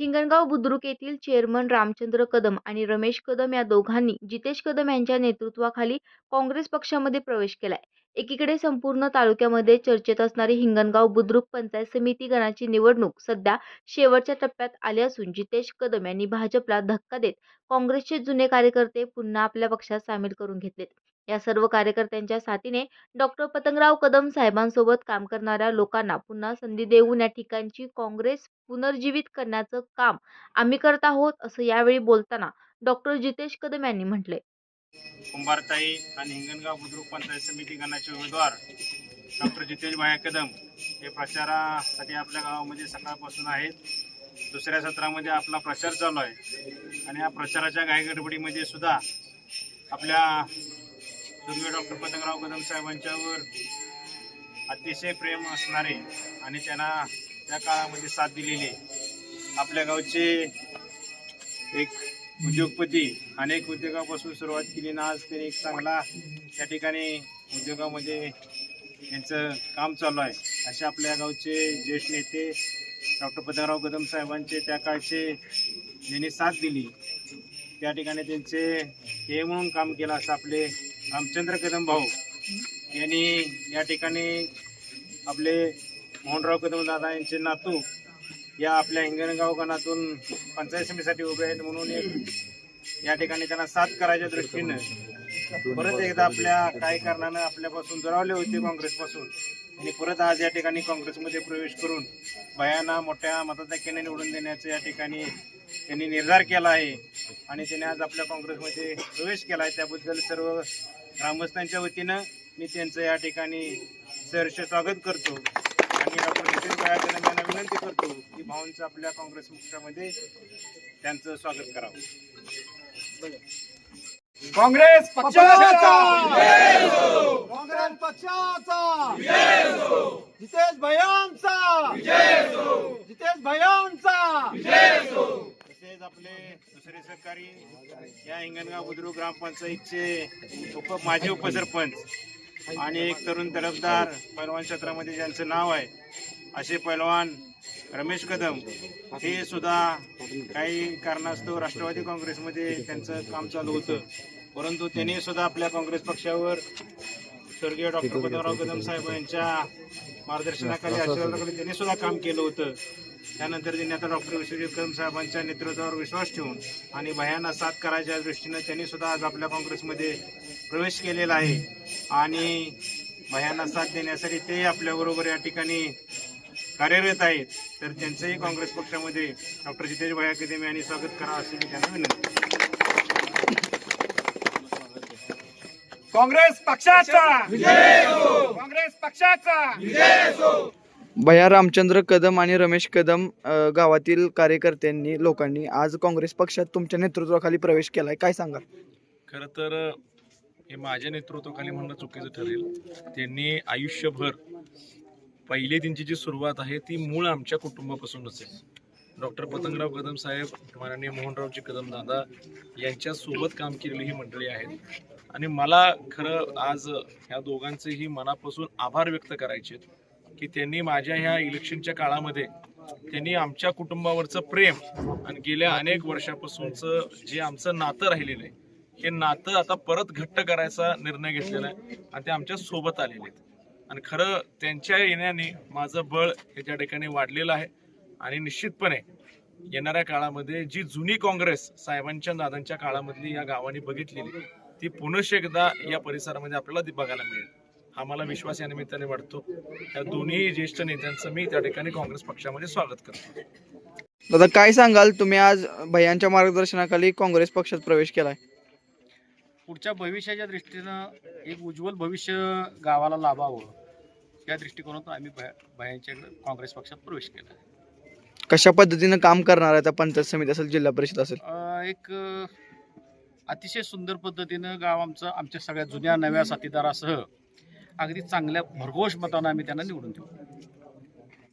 हिंगणगाव बुद्रुक येथील चेअरमन रामचंद्र कदम आणि रमेश कदम या दोघांनी जितेश कदम यांच्या नेतृत्वाखाली काँग्रेस पक्षामध्ये प्रवेश केलाय. एकीकडे संपूर्ण तालुक्यामध्ये चर्चेत असणारी हिंगणगाव बुद्रुक पंचायत समिती गणाची निवडणूक सध्या शेवटच्या टप्प्यात आली असून जितेश कदम यांनी भाजपला धक्का देत काँग्रेसचे जुने कार्यकर्ते पुन्हा आपल्या पक्षात सामील करून घेतलेत. या सर्व कार्यकर्त्यांच्या साथीने डॉक्टर पतंगराव कदम साहेबांसोबत काम करणाऱ्या लोकांना पुन्हा संधी देऊन या ठिकाणची काँग्रेस पुनर्जीवित करण्याचं काम आम्ही करत आहोत असं यावेळी बोलताना डॉक्टर जितेश कदम यांनी म्हटले कुंभारताई आणि हिंगणगाव बुद्रुक पंचायत समिती गणाचे उमेदवार डॉक्टर जितेश भाया कदम हे प्रचारासाठी आपल्या गावामध्ये सकाळपासून आहेत. दुसऱ्या सत्रामध्ये आपला प्रचार चालू आहे. आणि या प्रचाराच्या घाईगडबडीमध्ये सुद्धा आपल्या स्वर्गीय डॉक्टर पतंगराव कदम साहेबांच्यावर अतिशय प्रेम असणारे आणि त्यांना त्या काळामध्ये साथ दिलेले आपल्या गावचे एक उद्योगपती अनेक उद्योगापासून सुरुवात केली ना आज त्यांनी एक चांगला त्या ठिकाणी उद्योगामध्ये त्यांचं काम चालू आहे. असे आपल्या गावचे ज्येष्ठ नेते डॉक्टर पतंगराव कदम साहेबांचे त्या काळचे ज्यांनी साथ दिली त्या ठिकाणी त्यांचे हे म्हणून काम केलं असं आपले रामचंद्र कदम भाऊ. यांनी या ठिकाणी आपले मोहनराव कदम दादा यांचे नातू या आपल्या हिंगणगाव गणातून पंचायत समितीसाठी उभे आहेत म्हणून एक या ठिकाणी त्यांना साथ करायच्या दृष्टीनं परत एकदा आपल्या काही कारणानं आपल्यापासून दुरावले होते काँग्रेसपासून. आणि परत आज या ठिकाणी काँग्रेसमध्ये प्रवेश करून भयाना मोठ्या मताधिक्याने निवडून देण्याचा या ठिकाणी त्यांनी निर्धार केला आहे. आणि त्याने आज आपल्या काँग्रेसमध्ये प्रवेश केला आहे त्याबद्दल सर्व ग्रामस्थांच्या वतीनं मी त्यांचं या ठिकाणी सहर्ष स्वागत करतो. आणि डॉक्टर नितीन यांना विनंती करतो की भाऊंचं आपल्या काँग्रेस पक्षामध्ये त्यांचं स्वागत करावं. काँग्रेस पक्षाचा! काँग्रेस पक्षाचा! जितेश भयांचा जितेश भयांचा तसेच आपले अधिकारी या हिंगणगाव बुद्रुक ग्रामपंचायतचे उप माजी उपसरपंच आणि एक तरुण तरफदार पैलवान क्षेत्रामध्ये ज्यांचं नाव आहे असे पैलवान रमेश कदम हे सुद्धा काही कारणास्तव राष्ट्रवादी काँग्रेसमध्ये त्यांचं काम चालू होतं. परंतु त्यांनी सुद्धा आपल्या काँग्रेस पक्षावर स्वर्गीय डॉक्टर पद्मराव कदम साहेब यांच्या मार्गदर्शनाखाली आशीर्वादाखाली त्यांनी सुद्धा काम केलं होतं. त्यानंतर त्यांनी आता डॉक्टर विश्वजित कदम साहेबांच्या नेतृत्वावर विश्वास ठेवून आणि भयांना साथ करायच्या दृष्टीनं त्यांनी सुद्धा आज आपल्या काँग्रेसमध्ये प्रवेश केलेला आहे. आणि भयांना साथ देण्यासाठी ते आपल्याबरोबर या ठिकाणी कार्यरत आहेत. तर त्यांचंही काँग्रेस पक्षामध्ये डॉक्टर जितेश भया कदम यांनी स्वागत करा अशी मी त्यांना विनंती काँग्रेस पक्षाचा. काँग्रेस पक्षाचा. भया रामचंद्र कदम आणि रमेश कदम गावातील कार्यकर्त्यांनी लोकांनी आज काँग्रेस पक्षात तुमच्या नेतृत्वाखाली प्रवेश केलाय. काय सांगाल? खरं तर हे माझ्या नेतृत्वाखाली म्हणणं चुकीचं ठरेल. त्यांनी आयुष्यभर पहिली त्यांची जी सुरुवात आहे ती मूळ आमच्या कुटुंबापासूनच आहे. डॉक्टर पतंगराव कदम साहेब माननीय मोहनरावजी कदम दादा यांच्यासोबत काम केलेली ही मंडळी आहेत. आणि मला खरं आज ह्या दोघांचेही मनापासून आभार व्यक्त करायचे की त्यांनी माझ्या ह्या इलेक्शनच्या काळामध्ये त्यांनी आमच्या कुटुंबावरचं प्रेम आणि गेल्या अनेक वर्षापासूनचं जे आमचं नातं राहिलेलं आहे हे नातं आता परत घट्ट करायचा निर्णय घेतलेला आहे आणि ते आमच्यासोबत आलेले आहेत. आणि खरं त्यांच्या येण्याने माझं बळ हे त्या ठिकाणी वाढलेलं आहे आणि निश्चितपणे येणाऱ्या काळामध्ये जी जुनी काँग्रेस साहेबांच्या दादांच्या काळामधली या गावाने बघितलेली ती पुनश्च एकदा या परिसरामध्ये आपल्याला ती बघायला मिळेल. हा मला विश्वास या निमित्ताने वाटतो. या दोन्ही ज्येष्ठ नेत्यांचं मी त्या ठिकाणी काँग्रेस पक्षामध्ये स्वागत करतो. दादा काय सांगाल? तुम्ही आज भयांच्या मार्गदर्शनाखाली काँग्रेस पक्षात प्रवेश केलाय. पुढच्या भविष्याच्या दृष्टीनं एक उज्ज्वल भविष्य गावाला लाभावं या दृष्टिकोनातून आम्ही भया भयांच्या काँग्रेस पक्षात प्रवेश केला कशा पद्धतीनं काम करणार आहे पंचायत समिती असेल जिल्हा परिषद असेल? एक अतिशय सुंदर पद्धतीनं गाव आमचं आमच्या सगळ्या जुन्या नव्या साथीदारासह अगदी चांगल्या भरघोष मतानं आम्ही त्यांना निवडून देऊ.